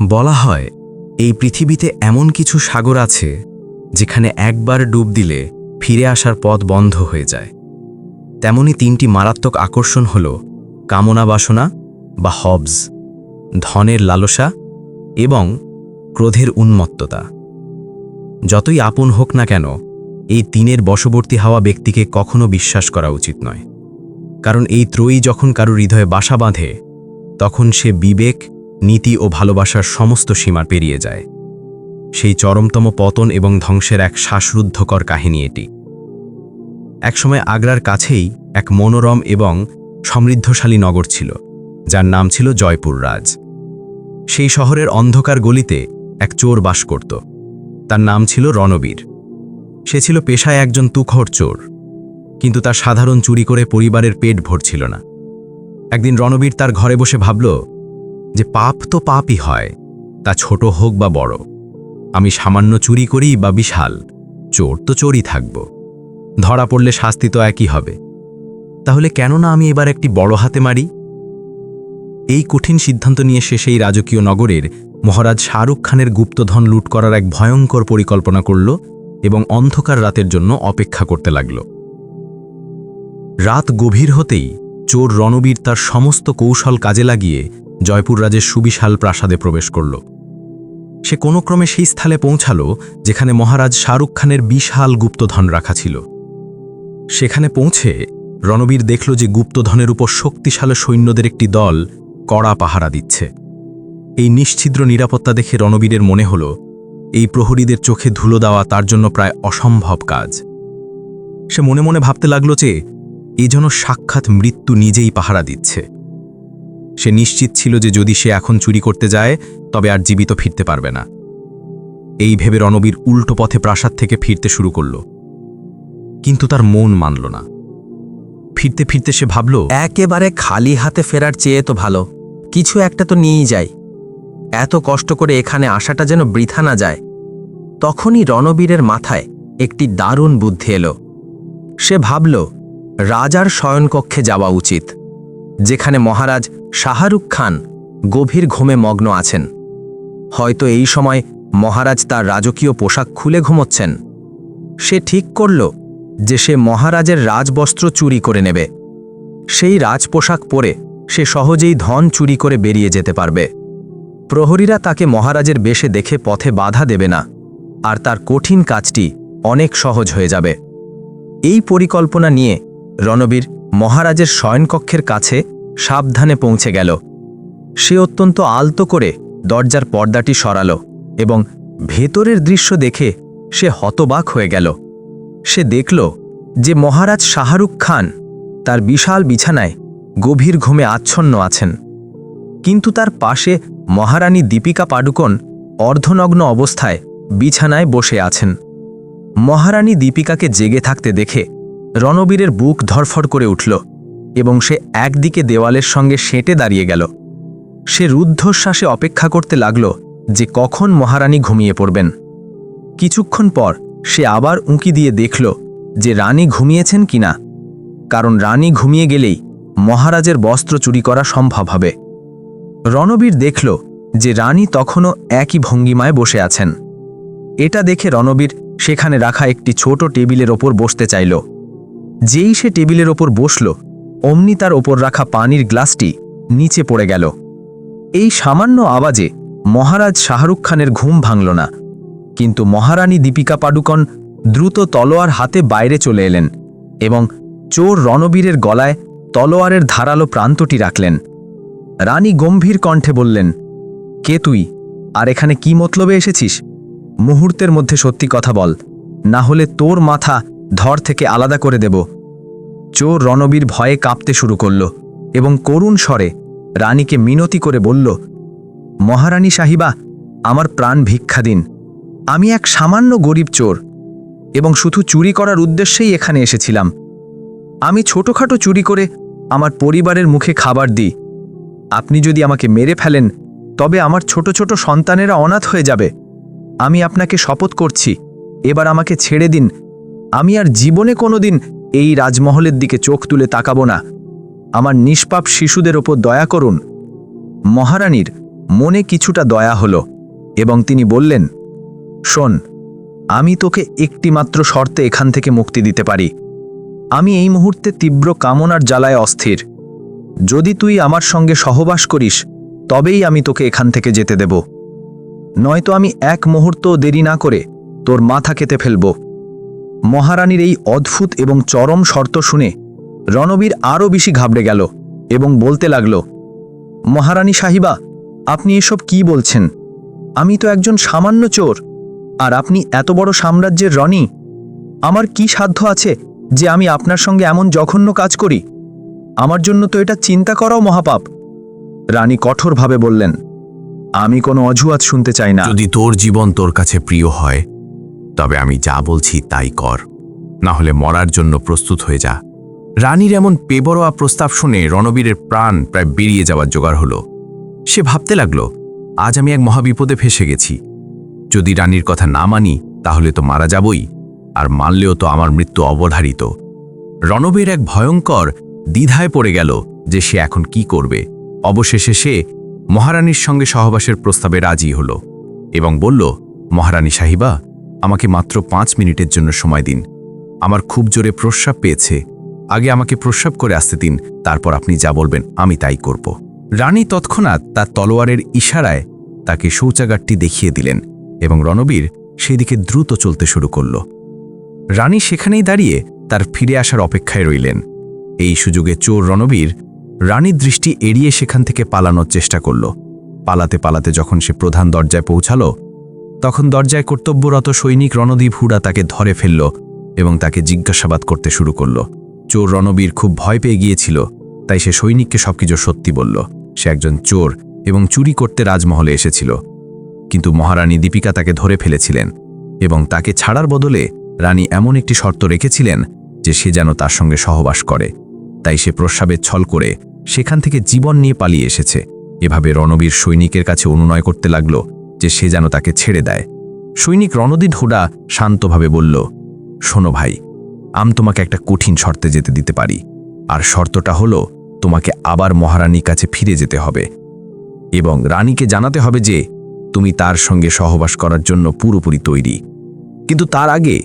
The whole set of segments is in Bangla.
বলা হয়, এই পৃথিবীতে এমন কিছু সাগর আছে, যেখানে একবার ডুব দিলে ফিরে আসার পথ বন্ধ হয়ে যায়। তেমনি তিনটি মারাত্মক আকর্ষণ হল, কামনা বাসনা বা হবস ধনের লালসা এবং ক্রোধের উন্মত্ততা। যতই আপন হোক না কেন, এই তিনের বশবর্তী হওয়া ব্যক্তিকে কখনো বিশ্বাস করা উচিত নয়। কারণ এই ত্রয়ী যখন কারও হৃদয়ে বাসা বাঁধে, তখন সে বিবেক নীতি ও ভালোবাসার সমস্ত সীমা পেরিয়ে যায়। সেই চরমতম পতন এবং ধ্বংসের এক শ্বাসরুদ্ধকর কাহিনী এটি। একসময় আগ্রার কাছেই এক মনোরম এবং সমৃদ্ধশালী নগর ছিল, যার নাম ছিল জয়পুর রাজ। সেই শহরের অন্ধকার গলিতে এক চোর বাস করত। তার নাম ছিল রণবীর। সে ছিল পেশায় একজন তুখর চোর, কিন্তু তার সাধারণ চুরি করে পরিবারের পেট ভরছিল না। একদিন রণবীর তার ঘরে বসে ভাবল যে পাপ তো পাপই হয়, তা ছোট হোক বা বড়। আমি সামান্য চুরি করি বা বিশাল, চোর তো চোরই থাকব। ধরা পড়লে শাস্তি তো একই হবে। তাহলে কেন না আমি এবার একটি বড় হাতে মারি? এই কঠিন সিদ্ধান্ত নিয়ে সে সেই রাজকীয় নগরের মহারাজ শাহরুখ খানের গুপ্তধন লুট করার এক ভয়ঙ্কর পরিকল্পনা করল এবং অন্ধকার রাতের জন্য অপেক্ষা করতে লাগল। রাত গভীর হতেই চোর রণবীর তার সমস্ত কৌশল কাজে লাগিয়ে জয়পুর রাজের সুবিশাল প্রাসাদে প্রবেশ করল। সে কোনো ক্রমে সেই স্থলে পৌঁছাল, যেখানে মহারাজ শাহরুখ খানের বিশাল গুপ্তধন রাখা ছিল। সেখানে পৌঁছে রণবীর দেখল যে গুপ্তধনের উপর শক্তিশালী সৈন্যদের একটি দল কড়া পাহারা দিচ্ছে। এই নিশ্ছিদ্র নিরাপত্তা দেখে রণবীরের মনে হল, এই প্রহরীদের চোখে ধুলো দেওয়া তার জন্য প্রায় অসম্ভব কাজ। সে মনে মনে ভাবতে লাগল যে এই যেন সাক্ষাৎ মৃত্যু নিজেই পাহারা দিচ্ছে। সে নিশ্চিত ছিল যে যদি সে এখন চুরি করতে যায়, তবে আর জীবিত ফিরতে পারবে না। এই ভেবে রণবীর উল্টো পথে প্রাসাদ থেকে ফিরতে শুরু করল। কিন্তু তার মন মানল না। ফিরতে ফিরতে সে ভাবল, একেবারে খালি হাতে ফেরার চেয়ে তো ভালো। কিছু একটা তো নিয়েই যাই। এত কষ্ট করে এখানে আসাটা যেন বৃথা না যায়। তখনই রণবীরের মাথায় একটি দারুণ বুদ্ধি এলো। সে ভাবল, রাজার শয়নকক্ষে যাওয়া উচিত, যেখানে মহারাজ শাহরুখ খান গভীর ঘুমে মগ্ন আছেন। হয়তো এই সময় মহারাজ তার রাজকীয় পোশাক খুলে ঘুমোচ্ছেন। সে ঠিক করল যে সে মহারাজের রাজবস্ত্র চুরি করে নেবে। সেই রাজপোশাক পরে সে সহজেই ধন চুরি করে বেরিয়ে যেতে পারবে। প্রহরীরা তাকে মহারাজের বেশে দেখে পথে বাধা দেবে না, আর তার কঠিন কাজটি অনেক সহজ হয়ে যাবে। এই পরিকল্পনা নিয়ে রণবীর মহারাজের শয়নকক্ষের কাছে সাবধানে পৌঁছে গেল। সে অত্যন্ত আলতো করে দরজার পর্দাটি সরাল এবং ভেতরের দৃশ্য দেখে সে হতবাক হয়ে গেল। সে দেখল যে মহারাজ শাহরুখ খান তার বিশাল বিছানায় গভীর ঘুমে আচ্ছন্ন আছেন। কিন্তু তার পাশে মহারানী দীপিকা পাডুকোন অর্ধনগ্ন অবস্থায় বিছানায় বসে আছেন। মহারানী দীপিকাকে জেগে থাকতে দেখে রণবীরের বুক ধরফর করে উঠল। এবং সে একদিকে দেওয়ালের সঙ্গে সেঁটে দাঁড়িয়ে গেল। সে রুদ্ধশ্বাসে অপেক্ষা করতে লাগল যে কখন মহারানী ঘুমিয়ে পড়বেন। কিছুক্ষণ পর সে আবার উঁকি দিয়ে দেখল যে রানী ঘুমিয়েছেন কিনা। কারণ রানী ঘুমিয়ে গেলেই মহারাজের বস্ত্র চুরি করা সম্ভব হবে। রণবীর দেখল যে রানী তখনও একই ভঙ্গিমায় বসে আছেন। এটা দেখে রণবীর সেখানে রাখা একটি ছোট টেবিলের ওপর বসতে চাইল। যেই সে টেবিলের ওপর বসল অমনি তার ওপর রাখা পানির গ্লাসটি নিচে পড়ে গেল। এই সামান্য আওয়াজে মহারাজ শাহরুখ খানের ঘুম ভাঙল না। কিন্তু মহারানী দীপিকা পাডুকন দ্রুত তলোয়ার হাতে বাইরে চলে এলেন এবং চোর রণবীরের গলায় তলোয়ারের ধারালো প্রান্তটি রাখলেন। রানী গম্ভীর কণ্ঠে বললেন, কে তুই? আর এখানে কি মতলবে এসেছিস? মুহূর্তের মধ্যে সত্যি কথা বল। না হলে তোর মাথা ধর থেকে আলাদা করে দেব। চোর রণবীর ভয়ে কাঁপতে শুরু করল এবং করুণ স্বরে রানীকে মিনতি করে বলল, মহারানী সাহিবা, আমার প্রাণ ভিক্ষা দিন। আমি এক সামান্য গরিব চোর এবং শুধু চুরি করার উদ্দেশ্যেই এখানে এসেছিলাম। আমি ছোটখাটো চুরি করে আমার পরিবারের মুখে খাবার দিই। আপনি যদি আমাকে মেরে ফেলেন, তবে আমার ছোট ছোট সন্তানেরা অনাথ হয়ে যাবে। আমি আপনাকে শপথ করছি, এবার আমাকে ছেড়ে দিন। আমি আর জীবনে কোনোদিন এই রাজমহলের দিকে চোখ তুলে তাকাব না। আমার নিষ্পাপ শিশুদের ওপর দয়া করুন। মহারানীর মনে কিছুটা দয়া হল এবং তিনি বললেন, শোন, আমি তোকে একটিমাত্র শর্তে এখান থেকে মুক্তি দিতে পারি। আমি এই মুহূর্তে তীব্র কামনার জ্বালায় অস্থির। যদি তুই আমার সঙ্গে সহবাস করিস, তবেই আমি তোকে এখান থেকে যেতে দেব। নয়তো আমি এক মুহূর্ত দেরি না করে তোর মাথা কেটে ফেলব। মহারানীর এই অদ্ভুত এবং চরম শর্ত শুনে রণবীর আরও বেশি ঘাবড়ে গেল এবং বলতে লাগল, মহারানী সাহিবা, আপনি এসব কি বলছেন? আমি তো একজন সামান্য চোর, আর আপনি এত বড় সাম্রাজ্যের রনি আমার কি সাধ্য আছে যে আমি আপনার সঙ্গে এমন জঘন্য কাজ করি? আমার জন্য তো এটা চিন্তা করাও মহাপাপ। রানী কঠোরভাবে বললেন, আমি কোনো অজুহাত শুনতে চাই না। যদি তোর জীবন তোর কাছে প্রিয় হয় তবে আমি যা বলছি তাই কর। না হলে মরার জন্য প্রস্তুত হয়ে যা। রানীর এমন পেবরোয়া প্রস্তাব শুনে রণবীরের প্রাণ প্রায় বেরিয়ে যাওয়ার জোগাড় হলো। সে ভাবতে লাগল, আজ আমি এক মহাবিপদে ফেসে গেছি। যদি রানীর কথা না মানি, তাহলে তো মারা যাবই, আর মানলেও তো আমার মৃত্যু অবধারিত। রণবীর এক ভয়ঙ্কর দ্বিধায় পড়ে গেল যে সে এখন কি করবে। অবশেষে সে মহারানীর সঙ্গে সহবাসের প্রস্তাবে রাজি হল এবং বলল, মহারানী সাহিবা আমাকে মাত্র পাঁচ মিনিটের জন্য সময় দিন। আমার খুব জোরে প্রস্রাব পেয়েছে। আগে আমাকে প্রস্রাব করে আসতে দিন, তারপর আপনি যা বলবেন, আমি তাই করব। রানী তৎক্ষণাৎ তার তলোয়ারের ইশারায় তাকে শৌচাগারটি দেখিয়ে দিলেন এবং রণবীর সেই দিকে দ্রুত চলতে শুরু করল। রানী সেখানেই দাঁড়িয়ে তার ফিরে আসার অপেক্ষায় রইলেন। এই সুযোগে চোর রণবীর রানীর দৃষ্টি এড়িয়ে সেখান থেকে পালানোর চেষ্টা করল। পালাতে পালাতে যখন সে প্রধান দরজায় পৌঁছাল তখন দরজায় কর্তব্যরত সৈনিক রণদীপ হুডা তাকে ধরে ফেলল এবং তাকে জিজ্ঞাসাবাদ করতে শুরু করল। চোর রণবীর খুব ভয় পেয়ে গিয়েছিল, তাই সে সৈনিককে সবকিছু সত্যি বলল। সে একজন চোর এবং চুরি করতে রাজমহলে এসেছিল। কিন্তু মহারানী দীপিকা তাকে ধরে ফেলেছিলেন এবং তাকে ছাড়ার বদলে রানী এমন একটি শর্ত রেখেছিলেন যে সে যেন তার সঙ্গে সহবাস করে। তাই সে প্রস্রাবের ছল করে সেখান থেকে জীবন নিয়ে পালিয়ে এসেছে। এভাবে রণবীর সৈনিকের কাছে অনুনয় করতে লাগল যে সে যেন তাকে ছেড়ে দেয়। সৈনিক রণদী ঢোডা শান্তভাবে বলল, শোনো ভাই, আম তোমাকে একটা কঠিন শর্তে যেতে দিতে পারি। আর শর্তটা হলো, তোমাকে আবার মহারানীর কাছে ফিরে যেতে হবে। এবং রানীকে জানাতে হবে যে, তুমি তার সঙ্গে সহবাস করার জন্য পুরোপুরি তৈরি। কিন্তু তার আগে,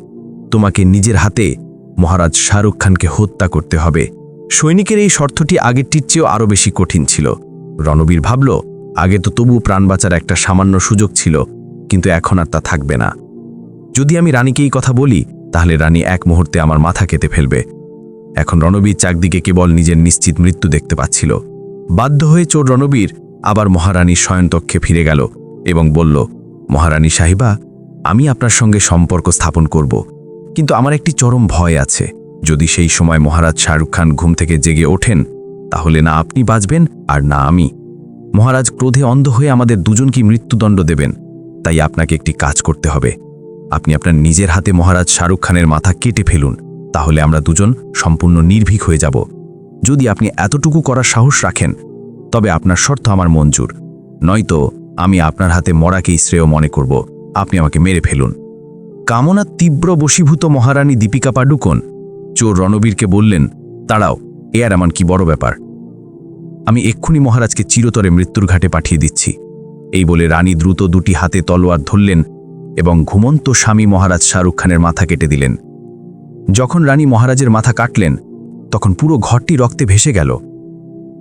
তোমাকে নিজের হাতে মহারাজ শাহরুখ খানকে হত্যা করতে হবে। সৈনিকের এই শর্তটি আগেরটির চেয়েও আরও বেশি কঠিন ছিল। রণবীর ভাবল আগে তো তবু প্রাণ বাঁচার একটা সামান্য সুযোগ ছিল, কিন্তু এখন আর তা থাকবে না। যদি আমি রানীকে এই কথা বলি, তাহলে রানী এক মুহূর্তে আমার মাথা কেটে ফেলবে। এখন রণবীর চাকদিকে কেবল নিজের নিশ্চিত মৃত্যু দেখতে পাচ্ছিল। বাধ্য হয়ে চোর রণবীর আবার মহারানীর শয়নতক্ষে ফিরে গেল এবং বলল, মহারানী সাহিবা, আমি আপনার সঙ্গে সম্পর্ক স্থাপন করব, কিন্তু আমার একটি চরম ভয় আছে। যদি সেই সময় মহারাজ শাহরুখ খান ঘুম থেকে জেগে ওঠেন, তাহলে না আপনি বাঁচবেন আর না আমি। মহারাজ ক্রোধে অন্ধ হয়ে আমাদের দুজনকে মৃত্যুদণ্ড দেবেন। তাই আপনাকে একটি কাজ করতে হবে। আপনি আপনার নিজের হাতে মহারাজ শাহরুখ খানের মাথা কেটে ফেলুন, তাহলে আমরা দুজন সম্পূর্ণ নির্ভীক হয়ে যাব। যদি আপনি এতটুকু করার সাহস রাখেন, তবে আপনার শর্ত আমার মঞ্জুর। নয়তো আমি আপনার হাতে মরাকেই শ্রেয় মনে করব। আপনি আমাকে মেরে ফেলুন। কামনা তীব্র বশীভূত মহারানী দীপিকা পাডুকোন, চোর রণবীরকে বললেন তাড়াও এ আর এমন কি বড় ব্যাপার? আমি এক্ষুনি মহারাজকে চিরতরে মৃত্যুর ঘাটে পাঠিয়ে দিচ্ছি। এই বলে রানী দ্রুত দুটি হাতে তলোয়ার ধরলেন এবং ঘুমন্ত স্বামী মহারাজ শাহরুখ খানের মাথা কেটে দিলেন। যখন রানী মহারাজের মাথা কাটলেন, তখন পুরো ঘরটি রক্তে ভেসে গেল।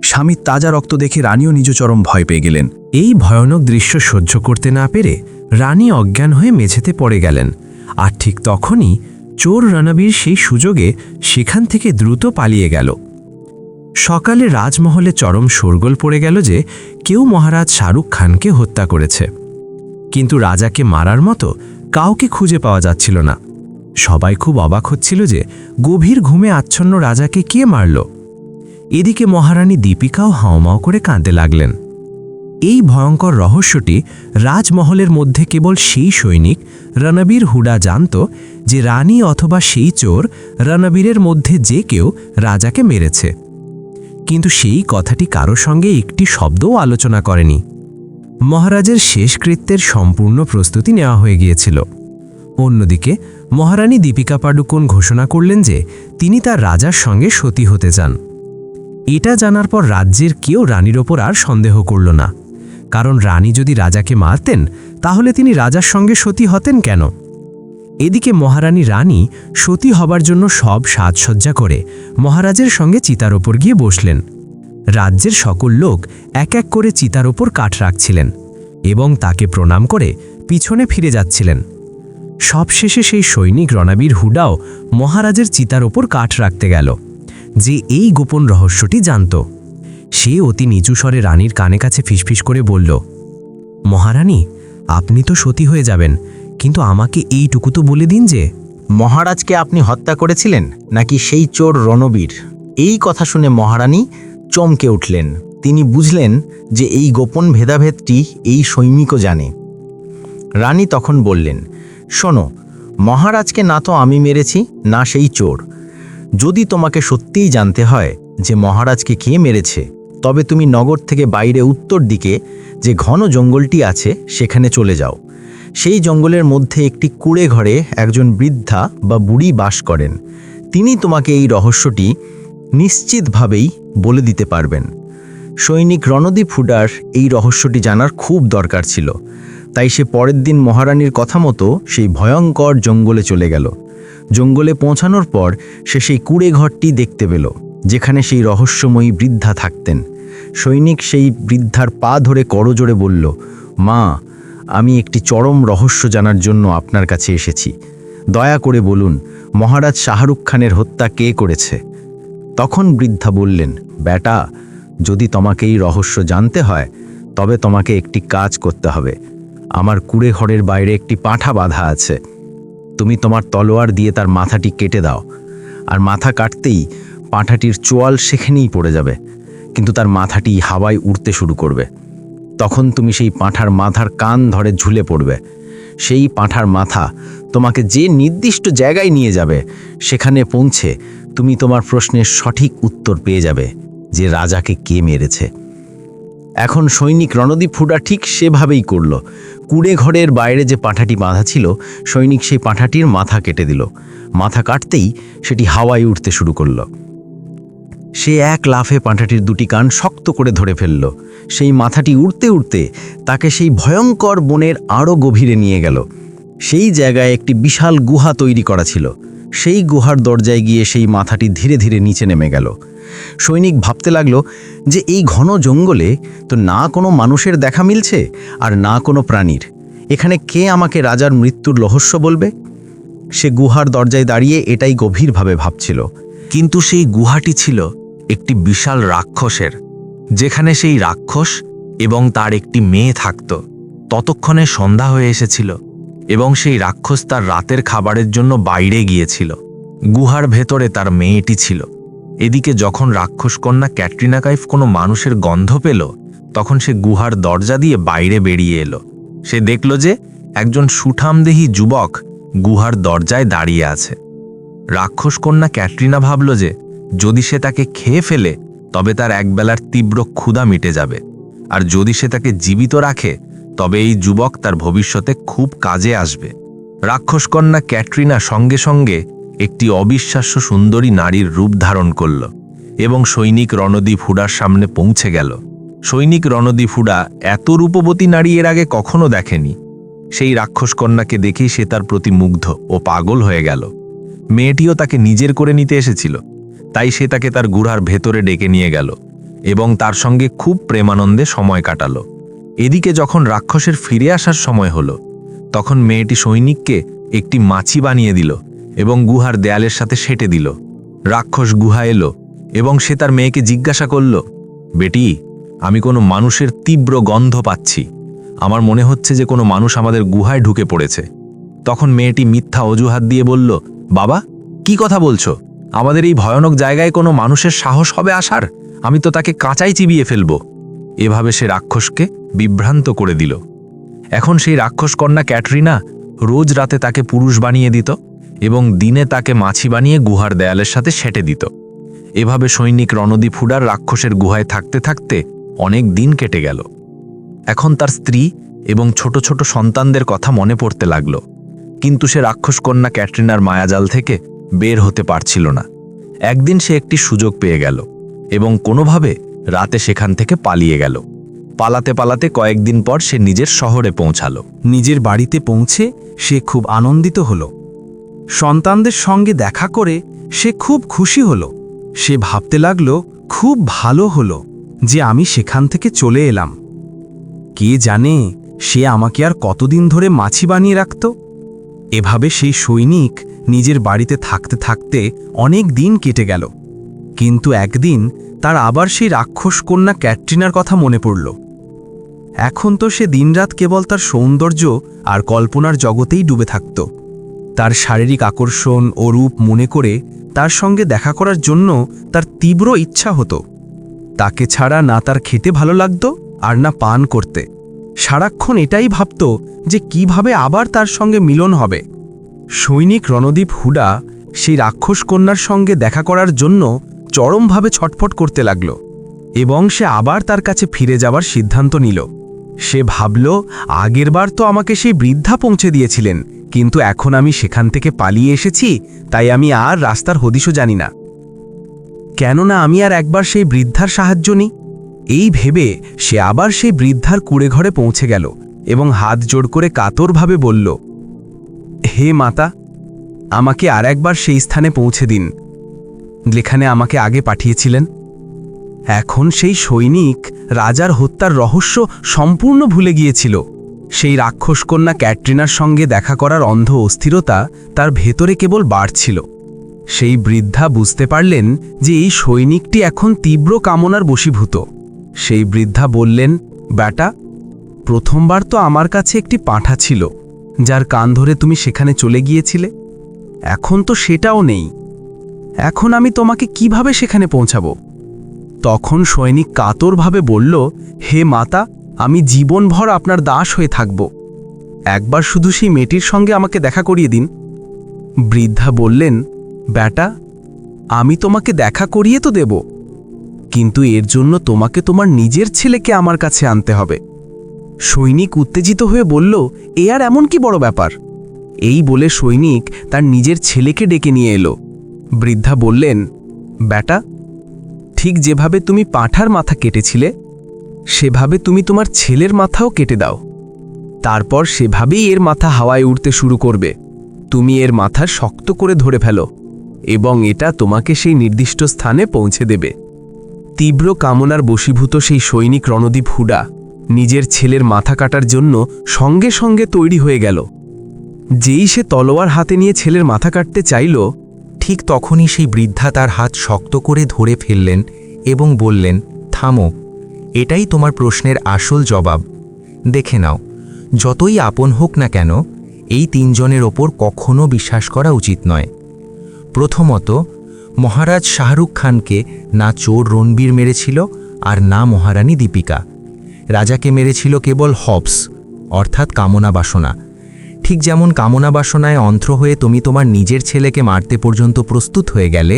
স্বামীর তাজা রক্ত দেখে রানীও নিজ চরম ভয় পেয়ে গেলেন। এই ভয়ানক দৃশ্য সহ্য করতে না পেরে রানী অজ্ঞান হয়ে মেঝেতে পড়ে গেলেন। আর ঠিক তখনই চোর রণবীর সেই সুযোগে সেখান থেকে দ্রুত পালিয়ে গেল। সকালে রাজমহলে চরম শোরগোল পড়ে গেল যে কেউ মহারাজ শাহরুখ খানকে হত্যা করেছে। কিন্তু রাজাকে মারার মতো কাউকে খুঁজে পাওয়া যাচ্ছিল না। সবাই খুব অবাক হচ্ছিল যে গভীর ঘুমে আচ্ছন্ন রাজাকে কে মারল? এদিকে মহারানী দীপিকাও হাওমাও করে কাঁদতে লাগলেন। এই ভয়ঙ্কর রহস্যটি রাজমহলের মধ্যে কেবল সেই সৈনিক, রণবীর হুডা জানত যে রানী অথবা সেই চোর রণবীরের মধ্যে যে কেউ রাজাকে মেরেছে। কিন্তু সেই কথাটি কারও সঙ্গে একটি শব্দও আলোচনা করেনি। মহারাজের শেষকৃত্যের সম্পূর্ণ প্রস্তুতি নেওয়া হয়ে গিয়েছিল। অন্যদিকে, মহারানী দীপিকা পাডুকোন ঘোষণা করলেন যে, তিনি তার রাজার সঙ্গে সতী হতে চান। এটা জানার পর রাজ্যের কেউ রানীর ওপর আর সন্দেহ করল না। কারণ রানী যদি রাজাকে মারতেন, তাহলে তিনি রাজার সঙ্গে সতী হতেন কেন? এদিকে মহারানী রানী সতী হবার জন্য সব সাজসজ্জা করে মহারাজের সঙ্গে চিতার ওপর গিয়ে বসলেন। রাজ্যের সকল লোক এক এক করে চিতার ওপর কাঠ রাখছিলেন এবং তাকে প্রণাম করে পিছনে ফিরে যাচ্ছিলেন। সবশেষে সেই সৈনিক রণাবীর হুডাও মহারাজের চিতার ওপর কাঠ রাখতে গেল, যে এই গোপন রহস্যটি জানত। সে অতি নিচু স্বরে রানীর কানে কাছে ফিসফিস করে বলল, মহারানী, আপনি তো সতী হয়ে যাবেন কিন্তু আমাকে এইটুকু তো বলে দিন যে, মহারাজকে আপনি হত্যা করেছিলেন নাকি সেই চোর রণবীর? এই কথা শুনে মহারানী চমকে উঠলেন। তিনি বুঝলেন যে এই গোপন ভেদাভেদটি এই সৈনিকও জানে। রানী তখন বললেন, শোনো, মহারাজকে না তো আমি মেরেছি, না সেই চোর। যদি তোমাকে সত্যিই জানতে হয় যে মহারাজকে কে মেরেছে, তবে তুমি নগর থেকে বাইরে উত্তর দিকে যে ঘন জঙ্গলটি আছে, সেখানে চলে যাও। সেই জঙ্গলের মধ্যে একটি কুড়ে ঘরে একজন বৃদ্ধা বা বুড়ি বাস করেন। তিনি তোমাকে এই রহস্যটি নিশ্চিতভাবেই বলে দিতে পারবেন। সৈনিক রণদীপ হুডার এই রহস্যটি জানার খুব দরকার ছিল। তাই সে পরের দিন মহারানীর কথা মতো সেই ভয়ঙ্কর জঙ্গলে চলে গেল। জঙ্গলে পৌঁছানোর পর সে সেই কুড়ে ঘরটি দেখতে পেল, যেখানে সেই রহস্যময়ী বৃদ্ধা থাকতেন। সৈনিক সেই বৃদ্ধার পা ধরে করজোড়ে বলল, মা আমি একটি চরম রহস্য জানার জন্য আপনার কাছে এসেছি। দয়া করে বলুন, মহারাজ শাহরুখ খানের হত্যা কে করেছে? তখন বৃদ্ধা বললেন বেটা যদি তোমাকে এই রহস্য জানতে হয়, তবে তোমাকে একটি কাজ করতে হবে। আমার কুড়ে ঘরের বাইরে একটি পাঁঠা বাঁধা আছে। তুমি তোমার তলোয়ার দিয়ে তার মাথাটি কেটে দাও। আর মাথা কাটতেই পাঁঠাটির চোয়াল সেখানেই পড়ে যাবে। কিন্তু তার মাথাটি হাওয়ায় উড়তে শুরু করবে। তখন তুমি সেই পাঁঠার মাথার কান ধরে ঝুলে পড়বে। সেই পাঁঠার মাথা তোমাকে যে নির্দিষ্ট জায়গায় নিয়ে যাবে, সেখানে পৌঁছে তুমি তোমার প্রশ্নের সঠিক উত্তর পেয়ে যাবে যে রাজাকে কে মেরেছে। এখন সৈনিক রণদীপ ফুডা ঠিক সেভাবেই করল। কুড়ে ঘরের বাইরে যে পাঁঠাটি বাঁধা ছিল, সৈনিক সেই পাঁঠাটির মাথা কেটে দিল। মাথা কাটতেই সেটি হাওয়ায় উঠতে শুরু করল। সে এক লাফে পাঁঠাটির দুটি কান শক্ত করে ধরে ফেলল। সেই মাথাটি উড়তে উড়তে তাকে সেই ভয়ঙ্কর বনের আরও গভীরে নিয়ে গেল। সেই জায়গায় একটি বিশাল গুহা তৈরি করা ছিল। সেই গুহার দরজায় গিয়ে সেই মাথাটি ধীরে ধীরে নিচে নেমে গেল। সৈনিক ভাবতে লাগল যে এই ঘন জঙ্গলে তো না কোনো মানুষের দেখা মিলছে আর না কোনো প্রাণীর। এখানে কে আমাকে রাজার মৃত্যুর রহস্য বলবে? সে গুহার দরজায় দাঁড়িয়ে এটাই গভীরভাবে ভাবছিল। কিন্তু সেই গুহাটি ছিল একটি বিশাল রাক্ষসের, যেখানে সেই রাক্ষস এবং তার একটি মেয়ে থাকত। ততক্ষণে সন্ধ্যা হয়ে এসেছিল এবং সেই রাক্ষস তার রাতের খাবারের জন্য বাইরে গিয়েছিল। গুহার ভেতরে তার মেয়েটি ছিল। এদিকে যখন রাক্ষস কন্যা ক্যাটরিনা কাইফ কোনো মানুষের গন্ধ পেল, তখন সে গুহার দরজা দিয়ে বাইরে বেরিয়ে এলো। সে দেখল যে একজন সুঠামদেহী যুবক গুহার দরজায় দাঁড়িয়ে আছে। রাক্ষস কন্যা ক্যাটরিনা ভাবল যে যদি সে তাকে খেয়ে ফেলে, তবে তার একবেলার তীব্র ক্ষুধা মিটে যাবে। আর যদি সে তাকে জীবিত রাখে, তবে এই যুবক তার ভবিষ্যতে খুব কাজে আসবে। রাক্ষসকন্যা ক্যাটরিনা সঙ্গে সঙ্গে একটি অবিশ্বাস্য সুন্দরী নারীর রূপ ধারণ করল এবং সৈনিক রণদীপ হুডার সামনে পৌঁছে গেল। সৈনিক রণদীপ হুডা এত রূপবতী নারী এর আগে কখনো দেখেনি। সেই রাক্ষসকন্যাকে দেখেই সে তার প্রতি মুগ্ধ ও পাগল হয়ে গেল। মেয়েটিও তাকে নিজের করে নিতে এসেছিল। তাই সে তাকে তার গুড়ার ভেতরে ডেকে নিয়ে গেল এবং তার সঙ্গে খুব প্রেমানন্দে সময় কাটাল। এদিকে যখন রাক্ষসের ফিরে আসার সময় হলো, তখন মেয়েটি সৈনিককে একটি মাছি বানিয়ে দিল এবং গুহার দেয়ালের সাথে সেটে দিল। রাক্ষস গুহা এলো এবং সে তার মেয়েকে জিজ্ঞাসা করল, বেটি, আমি কোনো মানুষের তীব্র গন্ধ পাচ্ছি। আমার মনে হচ্ছে যে কোনো মানুষ আমাদের গুহায় ঢুকে পড়েছে। তখন মেয়েটি মিথ্যা অজুহাত দিয়ে বলল, বাবা, কি কথা বলছো? আমাদের এই ভয়ানক জায়গায় কোনো মানুষের সাহস হবে আসার আমি তো তাকে কাঁচাই চিবিয়ে ফেলব। এভাবে সে রাক্ষসকে বিভ্রান্ত করে দিল। এখন সেই রাক্ষস কন্যা ক্যাটরিনা রোজ রাতে তাকে পুরুষ বানিয়ে দিত এবং দিনে তাকে মাছি বানিয়ে গুহার দেয়ালের সাথে সেটে দিত। এভাবে সৈনিক রণদীপ হুডার রাক্ষসের গুহায় থাকতে থাকতে অনেক দিন কেটে গেল। এখন তার স্ত্রী এবং ছোট ছোট সন্তানদের কথা মনে পড়তে লাগল। কিন্তু সে রাক্ষস কন্যা ক্যাটরিনার মায়াজাল থেকে বের হতে পারছিল না। একদিন সে একটি সুযোগ পেয়ে গেল এবং কোনোভাবে রাতে সেখান থেকে পালিয়ে গেল। পালাতে পালাতে কয়েকদিন পর সে নিজের শহরে পৌঁছালো। নিজের বাড়িতে পৌঁছে সে খুব আনন্দিত হল। সন্তানদের সঙ্গে দেখা করে সে খুব খুশি হল। সে ভাবতে লাগল, খুব ভালো হলো যে আমি সেখান থেকে চলে এলাম। কে জানে সে আমাকে আর কতদিন ধরে মাছি বানিয়ে রাখত? এভাবে সেই সৈনিক নিজের বাড়িতে থাকতে থাকতে অনেক দিন কেটে গেল। কিন্তু একদিন তার আবার সেই রাক্ষস কন্যা ক্যাটরিনার কথা মনে পড়ল। এখন তো সে দিনরাত কেবল তার সৌন্দর্য আর কল্পনার জগতেই ডুবে থাকত। তার শারীরিক আকর্ষণ ও রূপ মনে করে তার সঙ্গে দেখা করার জন্য তার তীব্র ইচ্ছা হতো। তাকে ছাড়া না তার খেতে ভালো লাগত আর না পান করতে। সারাক্ষণ এটাই ভাবত যে কীভাবে আবার তার সঙ্গে মিলন হবে। সৈনিক রণদীপ হুডা সেই রাক্ষস কন্যার সঙ্গে দেখা করার জন্য চরমভাবে ছটফট করতে লাগল এবং সে আবার তার কাছে ফিরে যাওয়ার সিদ্ধান্ত নিল। সে ভাবল আগেরবার তো আমাকে সেই বৃদ্ধা পৌঁছে দিয়েছিলেন, কিন্তু এখন আমি সেখান থেকে পালিয়ে এসেছি, তাই আমি আর রাস্তার হদিশও জানি না। কেননা আমি আর একবার সেই বৃদ্ধার সাহায্য নিই। এই ভেবে সে আবার সেই বৃদ্ধার কুড়ে ঘরে পৌঁছে গেল এবং হাত জোড় করে কাতরভাবে বলল, হে মাতা, আমাকে আর একবার সেই স্থানে পৌঁছে দিন। যেখানে আমাকে আগে পাঠিয়েছিলেন। এখন সেই সৈনিক রাজার হত্যার রহস্য সম্পূর্ণ ভুলে গিয়েছিল। সেই রাক্ষসকন্যা ক্যাটরিনার সঙ্গে দেখা করার অন্ধ অস্থিরতা তার ভেতরে কেবল বাড়ছিল। সেই বৃদ্ধা বুঝতে পারলেন যে এই সৈনিকটি এখন তীব্র কামনার বশীভূত। সেই বৃদ্ধা বললেন, ব্যাটা, প্রথমবার তো আমার কাছে একটি পাঁঠা ছিল, যার কান ধরে তুমি সেখানে চলে গিয়েছিলে। এখন তো সেটাও নেই। এখন আমি তোমাকে কীভাবে সেখানে পৌঁছাব? তখন সৈনিক কাতরভাবে বলল, হে মাতা, আমি জীবনভর আপনার দাস হয়ে থাকব। একবার শুধু সেই মেয়েটির সঙ্গে আমাকে দেখা করিয়ে দিন। বৃদ্ধা বললেন, ব্যাটা, আমি তোমাকে দেখা করিয়ে তো দেব। কিন্তু এর জন্য তোমাকে তোমার নিজের ছেলেকে আমার কাছে আনতে হবে। সৈনিক উত্তেজিত হয়ে বলল, এ আর এমন কি বড় ব্যাপার? এই বলে সৈনিক তার নিজের ছেলেকে ডেকে নিয়ে এলো। বৃদ্ধা বললেন, ব্যাটা, ঠিক যেভাবে তুমি পাঁঠার মাথা কেটেছিলে, সেভাবে তুমি তোমার ছেলের মাথাও কেটে দাও। তারপর সেভাবেই এর মাথা হাওয়ায় উঠতে শুরু করবে। তুমি এর মাথা শক্ত করে ধরে ফেলো এবং এটা তোমাকে সেই নির্দিষ্ট স্থানে পৌঁছে দেবে। তীব্র কামনার বশীভূত সেই সৈনিক রণদীপ হুডা নিজের ছেলের মাথা কাটার জন্য সঙ্গে সঙ্গে তৈরি হয়ে গেল। যেই সে তলোয়ার হাতে নিয়ে ছেলের মাথা কাটতে চাইল, ঠিক তখনই সেই বৃদ্ধা তার হাত শক্ত করে ধরে ফেললেন এবং বললেন, থামো, এটাই তোমার প্রশ্নের আসল জবাব। দেখে নাও, যতই আপন হোক না কেন, এই তিনজনের ওপর কখনো বিশ্বাস করা উচিত নয়। প্রথমত মহারাজ শাহরুখ খানকে না চোর রণবীর মেরেছিল আর না মহারানী দীপিকা। রাজাকে মেরেছিল কেবল হবস, অর্থাৎ কামনা বাসনা। ঠিক যেমন কামনা বাসনায় অন্ধ্র হয়ে তুমি তোমার নিজের ছেলেকে মারতে পর্যন্ত প্রস্তুত হয়ে গেলে,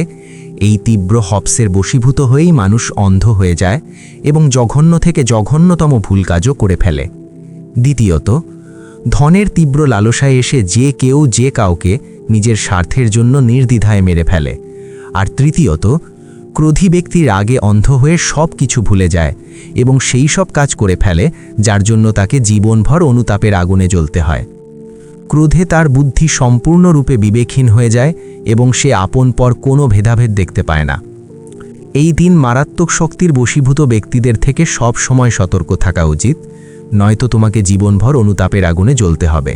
এই তীব্র হবসের বশীভূত হয়েই মানুষ অন্ধ হয়ে যায় এবং জঘন্য থেকে জঘন্যতম ভুল কাজও করে ফেলে। দ্বিতীয়ত, ধনের তীব্র লালসায় এসে যে কেউ যে কাউকে নিজের স্বার্থের জন্য নির্দ্বিধায় মেরে ফেলে। আর তৃতীয়ত, ক্রোধী ব্যক্তি রাগে অন্ধ হয়ে সব কিছু ভুলে যায় এবং সেই সব কাজ করে ফেলে যার জন্য তাকে জীবনভর অনুতাপের আগুনে জ্বলতে হয়। ক্রোধে তার বুদ্ধি সম্পূর্ণরূপে বিবেকহীন হয়ে যায় এবং সে আপন পর কোনো ভেদাভেদ দেখতে পায় না। এই দিন মারাত্মক শক্তির বশীভূত ব্যক্তিদের থেকে সব সময় সতর্ক থাকা উচিত, নয়তো তোমাকে জীবনভর অনুতাপের আগুনে জ্বলতে হবে।